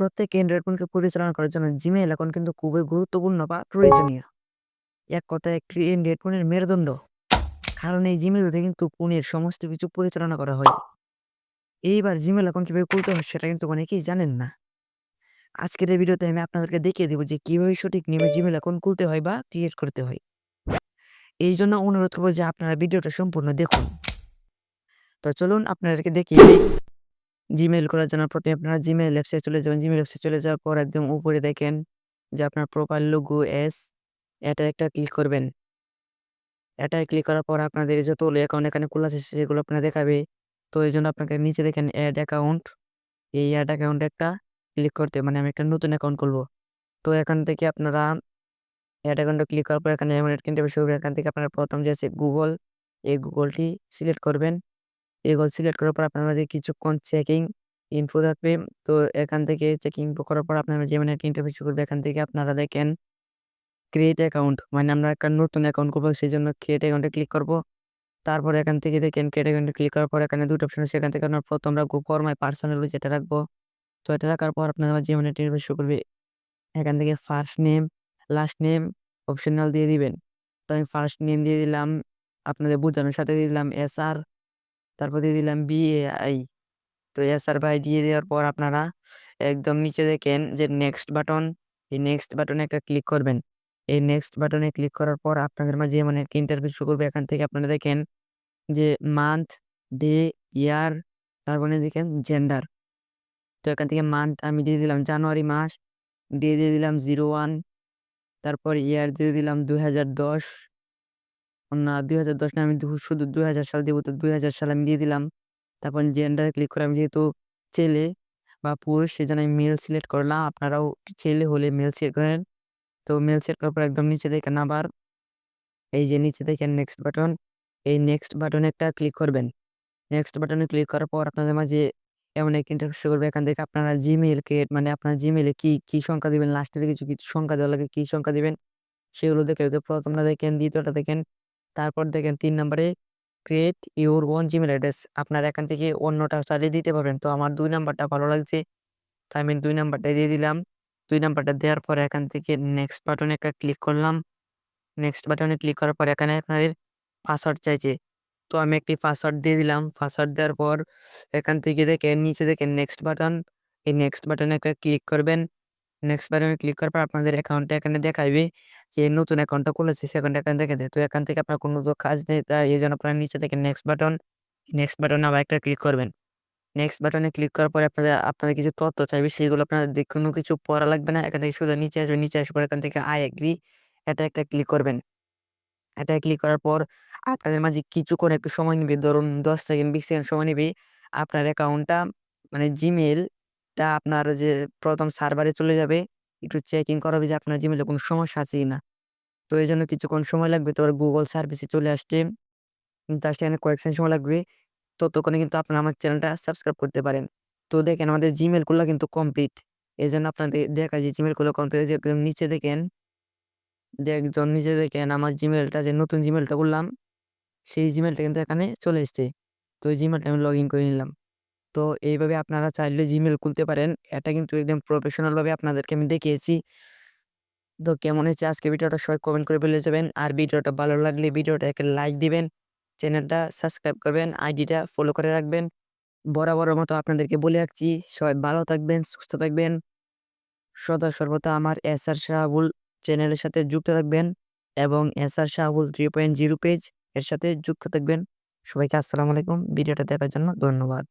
প্রত্যেক অ্যান্ড্রয়েড পরিচালনা করার জন্য জিমেইল অ্যাকাউন্ট কিন্তু খুবই গুরুত্বপূর্ণ বা প্রয়োজনীয়। এক কথায় একটি অ্যান্ড্রয়েড ফোনের মেরুদণ্ড। কারণ এই জিমেইলতে কিন্তু ফোনের সমস্ত কিছু পরিচালনা করা হয়। এইবার জিমেইল অ্যাকাউন্ট কীভাবে খুলতে হয় সেটা কিন্তু অনেকেই জানেন না। আজকের এই ভিডিওতে আমি আপনাদেরকে দেখিয়ে দেবো যে কীভাবে সঠিক নিয়মে জিমেইল অ্যাকাউন্ট খুলতে হয় বা ক্রিয়েট করতে হয়। এই জন্য অনুরোধ করব যে আপনারা ভিডিওটা সম্পূর্ণ দেখুন। তো চলুন আপনাদেরকে দেখিয়ে দিই। জিমেইল করার জন্য প্রথমে আপনারা জিমেল অ্যাপসে চলে যাবেন। জিমেইল অ্যাপসে চলে যাওয়ার পর একদম উপরে দেখেন যে আপনার প্রোফাইল লোগো এস এটা একটা ক্লিক করবেন। এটায় ক্লিক করার পর আপনাদের যতগুলো অ্যাকাউন্ট এখানে খোলা আছে, সেগুলো আপনার দেখাবে। তো এই জন্য আপনাকে নিচে দেখেন অ্যাড অ্যাকাউন্ট। এই অ্যাড অ্যাকাউন্টে একটা ক্লিক করতে মানে আমি একটা নতুন অ্যাকাউন্ট খুলবো। তো এখান থেকে আপনারা এড অ্যাকাউন্টে ক্লিক করার পর এখানে এমন ইন্টারফেস শুরু এখান থেকে আপনারা প্রথম যে আছে গুগল এই গুগলটি সিলেক্ট করবেন। এই গুগল সিলেক্ট করার পর আপনারা যে কিছুক্ষণ চেকিং ইনফো থাকবে। তো এখান থেকে চেকিং করার পর আপনারা যেমন একটা ইন্টারফেস করবে, এখান থেকে আপনারা দেখেন ক্রিয়েট অ্যাকাউন্ট মানে আমরা একটা নতুন অ্যাকাউন্ট করব সেই জন্য ক্রিয়েট অ্যাকাউন্টে ক্লিক করব। তারপর এখান থেকে দেখেন ক্রিয়েট অ্যাকাউন্টে ক্লিক করার পর এখানে দুটো অপশন আছে সেখান থেকে আপনার প্রথম রাখব ফর মাই পার্সোনাল যেটা রাখব। তো এটা রাখার পর আপনার যেমন একটা ইন্টারফেস শুরু করবে, এখান থেকে first name last name optional দিয়ে দিবেন। তো আমি ফার্স্ট নেম দিয়ে দিলাম, আপনাদের বোঝানোর সাথে দিয়ে দিলাম এস আর তারপর দিয়ে দিলাম বি এ আই তো এস আর বাই দিয়ে দেওয়ার পর আপনারা একদম নিচে দেখেন যে নেক্সট বাটন এই নেক্সট বাটনে একটা ক্লিক করবেন। এই নেক্সট বাটনে ক্লিক করার পর আপনাদের মাঝে এমন একটা ইন্টারভিউ শুরু করবে। এখান থেকে আপনারা দেখেন যে মান্থ ডে ইয়ার তারপরে দেখেন জেন্ডার তো এখান থেকে মান্থ আমি দিয়ে দিলাম জানুয়ারি মাস ডে দিয়ে দিলাম জিরো ওয়ান তারপর ইয়ার দিয়ে দিলাম দু হাজার দশ। না দুই হাজার দশ না আমি শুধু দুই হাজার সাল দিব, তো দুই হাজার সাল আমি দিয়ে দিলাম। তারপর জেন্ডারে ক্লিক করে আমি যেহেতু ছেলে বা পুরুষ, সেজন্য আমি মেল সিলেক্ট করলাম। আপনারাও ছেলে হলে মেল সিলেক্ট করেন। তো মেল সিলেক্ট করার পর একদম নিচে দেখেন আবার এই যে নিচে দেখেন নেক্সট বাটন এই নেক্সট বাটনে একটা ক্লিক করবেন। নেক্সট বাটনে ক্লিক করার পর আপনাদের মাঝে এমন এক ইন্টারফেস করবে। এখান থেকে আপনারা জিমেইল ক্রিয়েট মানে আপনার জিমেইলে কি কি সংখ্যা দিবেন লাস্টে কিছু কিছু সংখ্যা দেওয়া লাগে, কি সংখ্যা দিবেন, সেগুলো দেখে প্রথমটা দেখেন, দ্বিতীয়টা দেখেন তারপর দেখেন তিন নম্বরে create your own Gmail address আপনার এখান থেকে অন্যটা চালিয়ে দিতে পারবেন। তো আমার দুই নাম্বারটা ভালো লাগছে। তাই আমি দুই নাম্বারটা দিয়ে দিলাম। দুই নাম্বারটা দেওয়ার পরে এখান থেকে নেক্সট বাটনে একটা ক্লিক করলাম। নেক্সট বাটনে ক্লিক করার পর এখানে আপনাদের পাসওয়ার্ড চাইছে। তো আমি একটি পাসওয়ার্ড দিয়ে দিলাম। পাসওয়ার্ড দেওয়ার পর এখান থেকে দেখেন, নিচে দেখেন নেক্সট বাটন এই নেক্সট বাটনে একটা ক্লিক করবেন। নেক্সট বাটনে ক্লিক করার পর আপনাদের অ্যাকাউন্টটা এখানে দেখাইবে যে নতুন অ্যাকাউন্টটা খুলেছে, সে এখানে দেখে দেয়। তো এখান থেকে আপনার কোনো কাজ নেই, তাই এই জন্য আপনার নিচে দেখেন নেক্সট বাটন নেক্সট বাটনে আবার একটা ক্লিক করবেন। নেক্সট বাটনে ক্লিক করার পরে আপনাদের আপনাদের কিছু তথ্য চাইবে, সেগুলো আপনাদের কোনো কিছু পড়া লাগবে না। এখান থেকে শুধু নিচে আসবে, নিচে আসার পর এখান থেকে আই এগ্রি এটা একটা ক্লিক করবেন। এটা ক্লিক করার পর আপনাদের মাঝে কিছুক্ষণ একটু সময় নেবে, ধরুন দশ সেকেন্ড বিশ সেকেন্ড সময় নেবে। আপনার অ্যাকাউন্টটা মানে জিমেলটা আপনার যে প্রথম সার্ভারে চলে যাবে, একটু চেকিং করাবে যে আপনার জিমেলে কোনো সমস্যা আছে কিনা। তো এই জন্য কিছুক্ষণ সময় লাগবে তো গুগল সার্ভিসে চলে আসছে। তার সেখানে কয়েক সেকেন্ড সময় লাগবে। ততক্ষণে কিন্তু আপনারা আমার চ্যানেলটা সাবস্ক্রাইব করতে পারেন। তো দেখেন আমাদের জিমেলগুলো কিন্তু কমপ্লিট এই জন্য আপনাদের দেখা যায় জিমেলগুলো কমপ্লিট যে একদম নিচে দেখেন। যে একজন নিচে দেখেন আমার জিমেলটা যে নতুন জিমেলটা করলাম, সেই জিমেলটা কিন্তু এখানে চলে এসছে। তো ওই জিমেলটা আমি লগ ইন করে নিলাম। তো এইভাবে আপনারা চাইলে জিমেল খুলতে পারেন। এটা কিন্তু একদম প্রফেশনালভাবে আপনাদেরকে আমি দেখিয়েছি। তো কেমন হয়েছে? আজকে ভিডিওটা সবাই কমেন্ট করে বলে যাবেন। আর ভিডিওটা ভালো লাগলে ভিডিওটাকে লাইক দিবেন। চ্যানেলটা সাবস্ক্রাইব করবেন। আইডিটা ফলো করে রাখবেন। বরাবরের মতো আপনাদেরকে বলে রাখছি। সবাই ভালো থাকবেন, সুস্থ থাকবেন। সদা সর্বদা আমার এস আর শাহাবুল চ্যানেলের সাথে যুক্ত থাকবেন এবং S R Shahabul three point zero page এর সাথে যুক্ত থাকবেন। সবাইকে আসসালামু আলাইকুম। ভিডিওটা দেখার জন্য ধন্যবাদ।